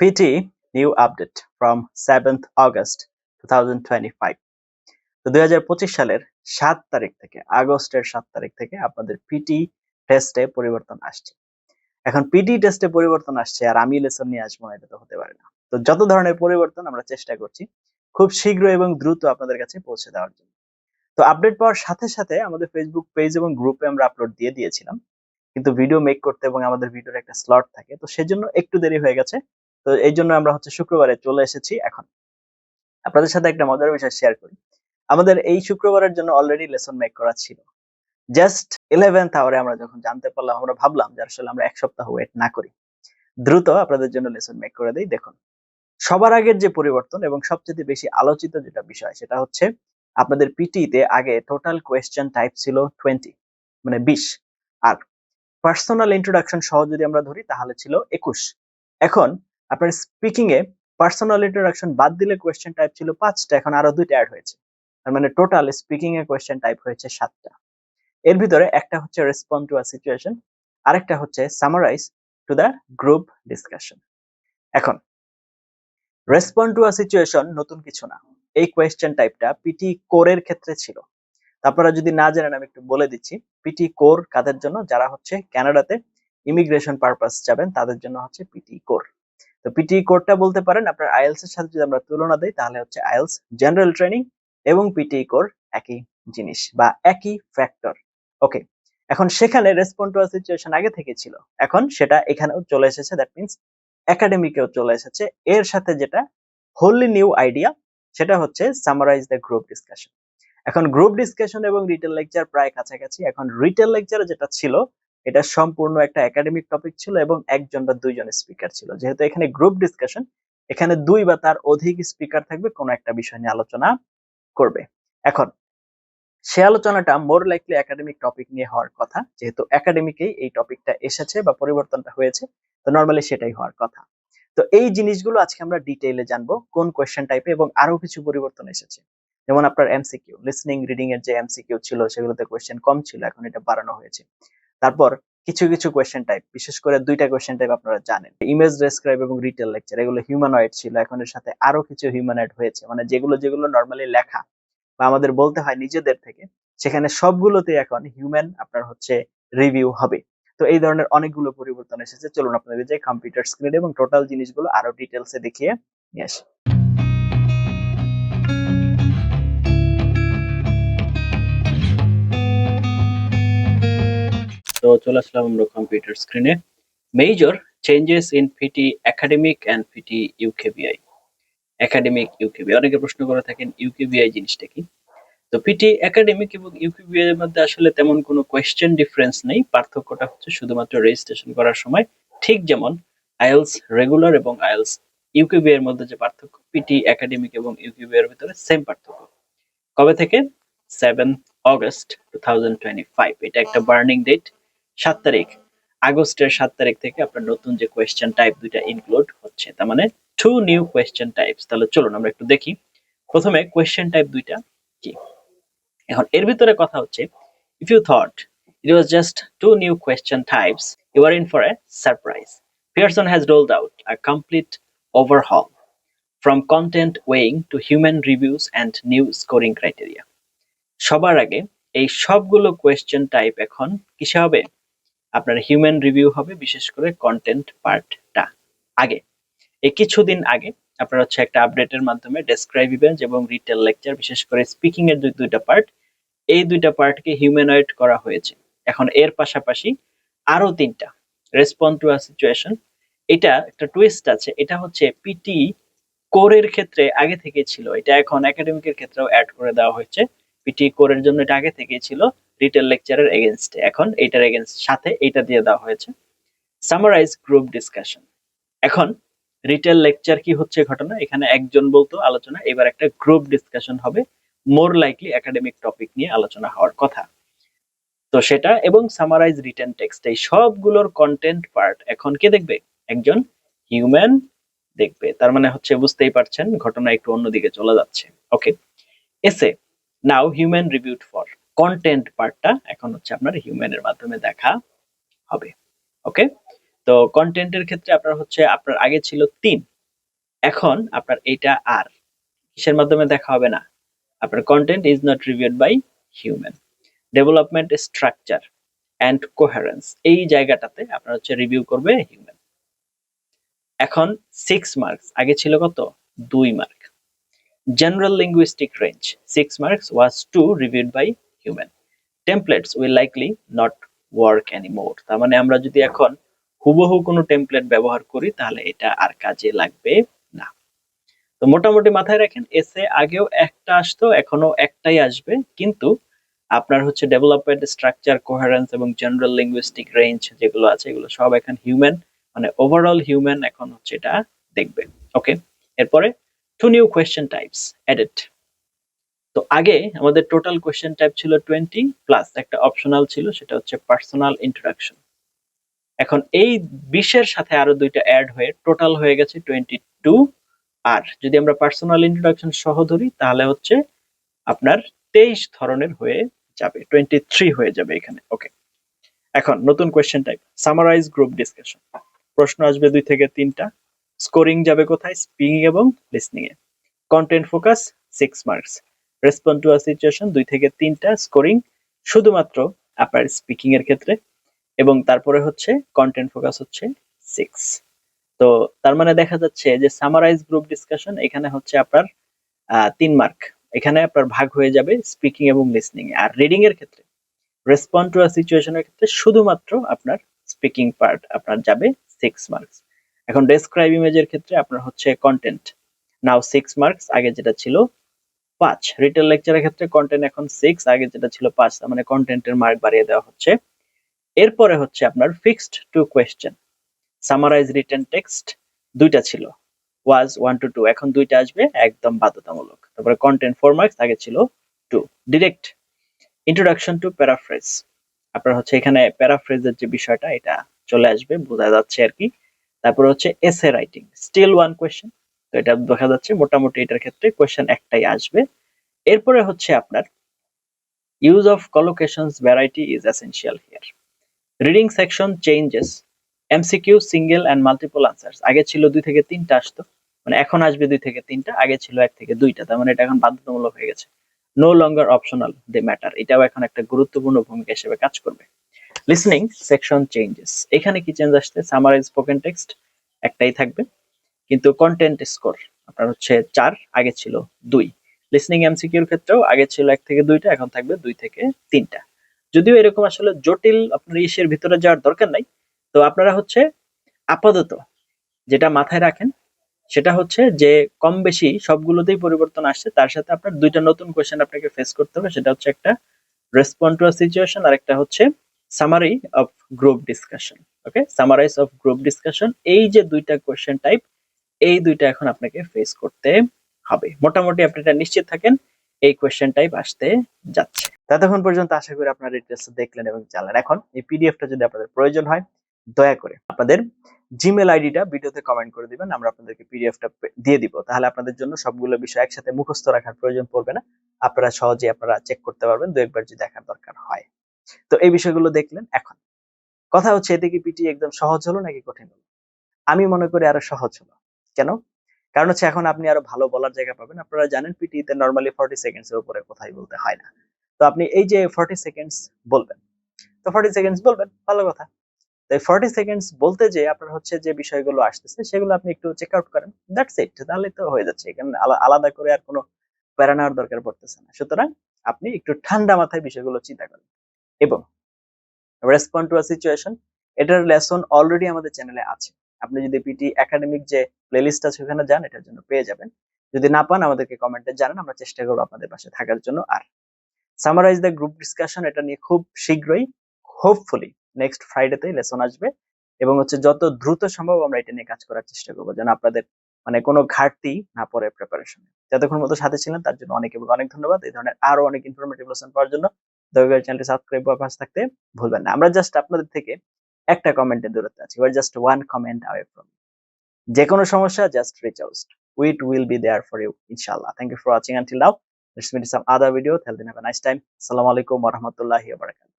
PT new update from 7th August 2025 তো দুই হাজার পঁচিশ সালের সাত তারিখ থেকে, আগস্টের সাত তারিখ থেকে আপনাদের পিটি টেস্টে পরিবর্তন আসছে। এখন পিটি টেস্টে পরিবর্তন আসছে আর আমি লেসন নিয়ে আসব এটা তো হতে পারে না। তো যত ধরনের পরিবর্তন আমরা চেষ্টা করছি, খুব শীঘ্র এবং দ্রুত আপনাদের কাছে পৌঁছে দেওয়ার জন্য। তো আপডেট পাওয়ার সাথে সাথে আমাদের ফেসবুক পেজ এবং গ্রুপে আমরা আপলোড দিয়ে দিয়েছিলাম। কিন্তু ভিডিও মেক করতে এবং আমাদের ভিডিওর একটা স্লট থাকে, তো সেজন্য একটু দেরি হয়ে গেছে। তো এই জন্য আমরা হচ্ছে শুক্রবারে চলে এসেছি এখন। আপনাদের সাথে একটা মজার বিষয় শেয়ার করি। আমাদের এই শুক্রবারের জন্য অলরেডি লেসন মেক করা ছিল। জাস্ট ইলেভেন্থ আওয়ারে আমরা যখন জানতে পারলাম, আমরা ভাবলাম যে আসলে আমরা এক সপ্তাহ ওয়েট না করি। দ্রুত আপনাদের জন্য লেসন মেক করে দিই। দেখুন, সবার আগের যে পরিবর্তন এবং সবচেয়ে বেশি আলোচিত যেটা বিষয়, সেটা হচ্ছে আপনাদের পিটিতে আগে টোটাল কোয়েশ্চেন টাইপ ছিল টোয়েন্টি মানে বিশ। আর পার্সোনাল ইন্ট্রোডাকশন সহ যদি আমরা ধরি, তাহলে ছিল একুশ। এখন আপনার স্পিকিং এ পার্সোনাল ইন্ট্রোডাকশন বাদ দিলে কোয়েশ্চেন টাইপ ছিল পাঁচটা, এখন আরও দুইটা অ্যাড হয়েছে। তার মানে টোটাল স্পিকিং এ কোয়েশ্চেন টাইপ হয়েছে সাতটা। এর ভিতরে একটা হচ্ছে রেসপন্ড টু আ সিচুয়েশন আরেকটা হচ্ছে summarise to the group discussion এখন রেসপন্ড টু আ সিচুয়েশন নতুন কিছু না। এই কোয়েশ্চেন টাইপটা পিটি কোরের ক্ষেত্রে ছিল। আপনারা যদি না জানেন, আমি একটু বলে দিচ্ছি। পিটি কোর কাদের জন্য? যারা হচ্ছে কানাডাতে ইমিগ্রেশন পারপাস যাবেন তাদের জন্য হচ্ছে পিটি কোর তো পিটি কোরটা বলতে পারেন, আপনার আইএলস এর সাথে যদি আমরা তুলনা দিই, তাহলে হচ্ছে আইএলস জেনারেল ট্রেনিং এবং পিটি কোর একই জিনিস বা একই ফ্যাক্টর ওকে এখন সেখানে রেসপন্ড টু সিচুয়েশন আগে থেকে ছিল। এখন সেটা এখানেও চলে এসেছে দ্যাট মিনস একাডেমিকেও চলে এসেছে। এর সাথে যেটা হোলি নিউ আইডিয়া সেটা হচ্ছে সামারাইজ দ্য গ্রুপ ডিসকাশন এখন গ্রুপ ডিসকাশন এবং রিটেল লেকচার প্রায় কাছাকাছি। এখন রিটেল লেকচার যেটা ছিল এটা সম্পূর্ণ একটা একাডেমিক টপিক ছিল এবং একজন বা দুইজন স্পিকার ছিল। যেহেতু এখানে গ্রুপ ডিসকাশন এখানে দুই বা তার অধিক স্পিকার থাকবে, কোনো একটা বিষয় নিয়ে আলোচনা করবে। এখন, সে আলোচনাটা মোর লাইকলি একাডেমিক টপিক নিয়ে হওয়ার কথা, যেহেতু একাডেমিকেই এই টপিকটা এসেছে বা পরিবর্তনটা হয়েছে, তো নর্মালি সেটাই হওয়ার কথা। তো এই জিনিসগুলো আজকে আমরা ডিটেইলে জানব, কোন কোয়েশ্চেন টাইপে এবং আরও কিছু পরিবর্তন এসেছে। যেমন আপনার এমসিকিউ লিসনিং রিডিং এর যে এমসিকিউ ছিল, সেগুলোতে কোয়েশ্চেন কম ছিল, এখন এটা বাড়ানো হয়েছে। তারপর কিছু কিছু কোয়েশ্চেন টাইপ বিশেষ করে দুইটা কোয়েশ্চেন টাইপ আপনারা জানেন। ইমেজ ডেসক্রাইব এবং রিটেল লেকচার এগুলো হিউম্যানয়েড ছিল, এখন এর সাথে আরও কিছু হিউম্যানয়েড হয়েছে। মানে যেগুলো যেগুলো নর্মালি লেখা বা আমাদের বলতে হয় নিজেদের থেকে, সেখানে সবগুলোতে এখন হিউম্যান আপনার হচ্ছে রিভিউ হবে। তো এই ধরনের অনেকগুলো পরিবর্তন এসেছে। চলুন আপনাদের যে কম্পিউটার স্ক্রিন এবং টোটাল জিনিসগুলো আরও ডিটেলসে দেখিয়ে নিয়ে আসি। চলে আসলাম আমরা কম্পিউটার স্ক্রিনে major changes in PT academic and PT UKVI academic UKVI অনেকে প্রশ্ন করে থাকেন ইউকেবিআই জিনিসটা কি? তো একাডেমিক এবং এর মধ্যে আসলে তেমন কোনো কোয়েশ্চেন ডিফারেন্স নেই। পার্থক্যটা হচ্ছে শুধুমাত্র রেজিস্ট্রেশন করার সময় ঠিক যেমন আইএলস রেগুলার এবং আইএলস ইউকেবিআই এর মধ্যে যে পার্থক্য পিটি একাডেমিক এবং ইউকেবিআই এর ভিতরে সেম পার্থক্য। কবে থেকে? Seven August two thousand twenty five এটা একটা বার্নিং ডেট সাত তারিখ। আগস্টের সাত তারিখ থেকে আপনার নতুন যে কোয়েশ্চেন টাইপ দুইটা ইনক্লুড হচ্ছে, তার মানে টু নিউ কোয়েশ্চেন টাইপস তাহলে চলুন আমরা একটু দেখি। প্রথমে কোয়েশ্চেন টাইপ দুইটা কি? এখন এর ভিতরে কথা হচ্ছে if you thought it was just two new question types you are in for a surprise Pearson has rolled out a complete overhaul from content weighing to human reviews and new scoring criteria সবার আগে এই সবগুলো question type এখন কিসে হবে? আপনার human review হবে, বিশেষ করে কন্টেন্ট পার্টটা আগে এই কিছুদিন আগে আপনার হচ্ছে একটা আপডেটের মাধ্যমে ডেসক্রাইব ইভেন্ট এবং রিটেল লেকচার বিশেষ করে স্পিকিং এর দুইটা পার্ট এই দুইটা পার্টকে হিউম্যানয়েড করা হয়েছে। এখন এর পাশাপাশি আরও তিনটা রেসপন্ড টু আ সিচুয়েশন এটা একটা টুইস্ট আছে, এটা হচ্ছে পিটি কোরের ক্ষেত্রে আগে থেকে ছিল। এটা এখন একাডেমিকের ক্ষেত্রেও অ্যাড করে দেওয়া হয়েছে। পিটি কোরের জন্য এটা আগে থেকেই ছিল। রিটেল লেকচারের এগেনস্টে এখন এইটার এগেনস্ট সাথে এটা দিয়ে দেওয়া হয়েছে। সামারাইজ গ্রুপ ডিসকাশন এখন রিটেল লেকচার কি হচ্ছে ঘটনা? এখানে একজন বলতো আলোচনা, এবার একটা গ্রুপ ডিসকাশন হবে। মোর লাইকলি একাডেমিক টপিক নিয়ে আলোচনা হওয়ার কথা। তো সেটা এবং সামারাইজ রিটেন টেক্সট এই সবগুলোর কন্টেন্ট পার্ট এখন কে দেখবে? একজন হিউম্যান দেখবে। তার মানে হচ্ছে বুঝতেই পারছেন, ঘটনা একটু অন্যদিকে চলে যাচ্ছে। ওকে এসে now human reviewed for content পার্টটা এখন হচ্ছে আপনার হিউম্যানের মাধ্যমে দেখা হবে ওকে তো কন্টেন্টের ক্ষেত্রে আপনার হচ্ছে, আপনার আগে ছিল তিন, এখন আপনার এটা আর, কিসের মাধ্যমে দেখা হবে না? আপনার content is not reviewed by human development structure and coherence এই জায়গাটাতে আপনার হচ্ছে রিভিউ করবে হিউম্যান এখন সিক্স মার্কস আগে ছিল কত? দুই mark general linguistic range six marks was to reviewed by human templates will likely not work anymore তার মানে আমরা যদি এখন হুবহু কোনো টেমপ্লেট ব্যবহার করি, তাহলে এটা আর কাজে লাগবে না। তো মোটামুটি মাথায় রাখেন এসে আগেও একটা আসতো এখনও একটাই আসবে। কিন্তু আপনার হচ্ছে ডেভেলপমেন্ট স্ট্রাকচার কোহারেন্স এবং জেনারেল লিঙ্গুইস্টিক রেঞ্জ যেগুলো আছে, এগুলো সব এখন হিউম্যান মানে ওভারঅল হিউম্যান এখন হচ্ছে এটা দেখবে। ওকে এরপরে two new question types added তো আগে আমাদের টোটাল কোয়েশ্চেন টাইপ ছিল টোয়েন্টি প্লাস একটা অপশনাল ছিল, সেটা হচ্ছে পার্সোনাল ইন্ট্রোডাকশন এখন এই বিশের সাথে আরও দুইটা অ্যাড হয়ে টোটাল হয়ে গেছে টোয়েন্টি টু আর যদি আমরা পার্সোনাল ইন্ট্রোডাকশন সহ ধরি, তাহলে হচ্ছে আপনার তেইশ ধরনের হয়ে যাবে টোয়েন্টি থ্রি হয়ে যাবে এখানে ওকে এখন নতুন question type summarize group discussion প্রশ্ন আসবে দুই থেকে তিনটা স্কোরিং যাবে কোথায়? স্পিকিং এবং listening A. Content focus six marks respond to a situation দুই থেকে তিনটা স্কোরিং শুধুমাত্র আপনার স্পিকিং এর ক্ষেত্রে এবং তারপরে হচ্ছে কন্টেন্ট ফোকাস হচ্ছে সিক্স তো তার মানে দেখা যাচ্ছে যে সামারাইজ গ্রুপ ডিসকাশন এখানে হচ্ছে আপনার তিন মার্ক এখানে আপনার ভাগ হয়ে যাবে স্পিকিং এবং লিসনিং আর রিডিং এর ক্ষেত্রে রেসপন্ড টু আ সিচুয়েশনের ক্ষেত্রে শুধুমাত্র আপনার স্পিকিং পার্ট আপনার যাবে সিক্স মার্কস এখন ডেসক্রাইব ইমেজের ক্ষেত্রে আপনার হচ্ছে কন্টেন্ট নাও সিক্স মার্কস আগে যেটা ছিল পাঁচ। রিটেল লেকচারের ক্ষেত্রে কন্টেন্ট এখন সিক্স আগে যেটা ছিল পাঁচ, তার মানে কন্টেন্টের মার্ক বাড়িয়ে দেওয়া হচ্ছে। এরপরে হচ্ছে আপনার fixed two question summarize written text দুইটা ছিল। ওয়াজ ওয়ান টু টু এখন দুইটা আসবে, একদম বাধ্যতামূলক। তারপরে কন্টেন্ট ফোর মার্কস আগে ছিল to direct introduction to paraphrase আপনার হচ্ছে এখানে প্যারাফ্রেজের যে বিষয়টা, এটা চলে আসবে, বোঝা যাচ্ছে আর কি। তারপর হচ্ছে essay writing still one question তো এটা দেখা যাচ্ছে মোটামুটি এটার ক্ষেত্রে কোয়েশ্চেন একটাই আসবে। এরপরে হচ্ছে আপনার use of collocations variety is essential here reading section changes MCQ single and multiple answers আগে ছিল দুই থেকে তিনটা আসতো মানে এখন আসবে দুই থেকে তিনটা, আগে ছিল এক থেকে দুইটা, তার মানে এটা এখন বাধ্যতামূলক হয়ে গেছে। No longer optional they matter এটাও এখন একটা গুরুত্বপূর্ণ ভূমিকা হিসেবে কাজ করবে। লিসনিং সেকশন চেঞ্জেস এখানে কি চেঞ্জ আসছে? সামারাইজ স্পোকেন টেক্সট একটাই থাকবে। কিন্তু কন্টেন্ট স্কোর আপনার হচ্ছে চার, আগে ছিল দুই। লিসনিং এমসিকিউর ক্ষেত্রেও আগে ছিল এক থেকে দুইটা, এখন থাকবে দুই থেকে তিনটা। যদিও এরকম আসলে জটিল আপনার ইসের ভিতরে যাওয়ার দরকার নাই, তো আপনারা হচ্ছে আপাতত যেটা মাথায় রাখেন, সেটা হচ্ছে যে কম বেশি সবগুলোতেই পরিবর্তন আসছে, তার সাথে আপনার দুইটা নতুন কোয়েশ্চেন আপনাকে ফেস করতে হবে, সেটা হচ্ছে একটা রেসপন্ড টু সিচুয়েশন আর একটা হচ্ছে summary of group discussion okay summarize of group discussion এই যে দুইটা কোয়েশ্চেন টাইপ এই দুইটা এখন আপনাকে ফেস করতে হবে। মোটামুটি আপনি এটা নিশ্চিত থাকেন, এই কোয়েশ্চেন টাইপ আসতে যাচ্ছে। ততক্ষণ পর্যন্ত আশা করি আপনারা ডিটেলস দেখলেন এবং জানলেন। এখন এই পিডিএফটা যদি আপনাদের প্রয়োজন হয়, দয়া করে আপনাদের জিমেল আইডিটা ভিডিওতে কমেন্ট করে দিবেন, আমরা আপনাদেরকে পিডিএফটা দিয়ে দিব। তাহলে আপনাদের জন্য সবগুলো বিষয় একসাথে মুখস্থ রাখার প্রয়োজন পড়বে না। আপনারা সহজে আপনারা চেক করতে পারবেন, দু একবার যদি দেখার দরকার হয়। তো এই বিষয়গুলো দেখলেন, এখন। কথা হচ্ছে এদিকে পিটি একদম সহজ হলো নাকি কঠিন হলো? আমি মনে করি আরও সহজ হলো। কেন? কারণ হচ্ছে এখন আপনি আরও ভালো বলার জায়গা পাবেন। আপনারা জানেন পিটিতে নর্মালি ফর্টি সেকেন্ডস এর উপরে কথাই বলতে হয় না। তো আপনি এই যে ফর্টি সেকেন্ডস বলবেন, তো ফর্টি সেকেন্ডস বলবেন, ভালো কথা। তো এই ফর্টি সেকেন্ডস বলতে যে আপনার হচ্ছে যে বিষয়গুলো আসতেছে, সেগুলো আপনি একটু চেক আউট করেন দ্যাটস ইট তাহলে তো হয়ে যাচ্ছে। এখানে আলাদা করে আর কোনো প্যারা দরকার পড়তেছে না। সুতরাং আপনি একটু ঠান্ডা মাথায় বিষয়গুলো চিন্তা করেন। এবং রেসপন্ড টু আ সিচুয়েশন এটার লেসন অলরেডি আমাদের চ্যানেলে আছে। আপনি যদি পিটি একাডেমিক যে প্লেলিস্ট আছে ওখানে যান, এটার জন্য পেয়ে যাবেন। যদি না পান, আমাদেরকে কমেন্টে জানান, আমরা চেষ্টা করব আপনাদের পাশে থাকার জন্য। আর সামারাইজ দ্য গ্রুপ ডিসকাশন এটা নিয়ে খুব শীঘ্রই হোপফুলি নেক্সট ফ্রাইডেতে লেসন আসবে। এবং হচ্ছে যত দ্রুত সম্ভব আমরা এটা নিয়ে কাজ করার চেষ্টা করব, যেন আপনাদের মানে কোনো ঘাটতি না পড়ে প্রিপারেশনে যতক্ষণ মতো সাথে ছিলেন, তার জন্য অনেক এবং অনেক ধন্যবাদ। এই ধরনের আরও অনেক ইনফরমেটিভ লেসন পাওয়ার জন্য। দয়া চ্যানেলটি সাবস্ক্রাইব বা পাশে থাকতে ভুলবেন না। আমরা জাস্ট আপনাদের থেকে একটা কমেন্টের দূরত্বে আছি। We're just one comment away from যে কোনো সমস্যা just reach out with will be there for you ইনশাআল্লাহ thank you for watching until now let's meet some other video till দিন হ্যাভ এ নাইস টাইম আসসালামু আলাইকুম ওয়া রাহমাতুল্লাহি ওয়া barakatuh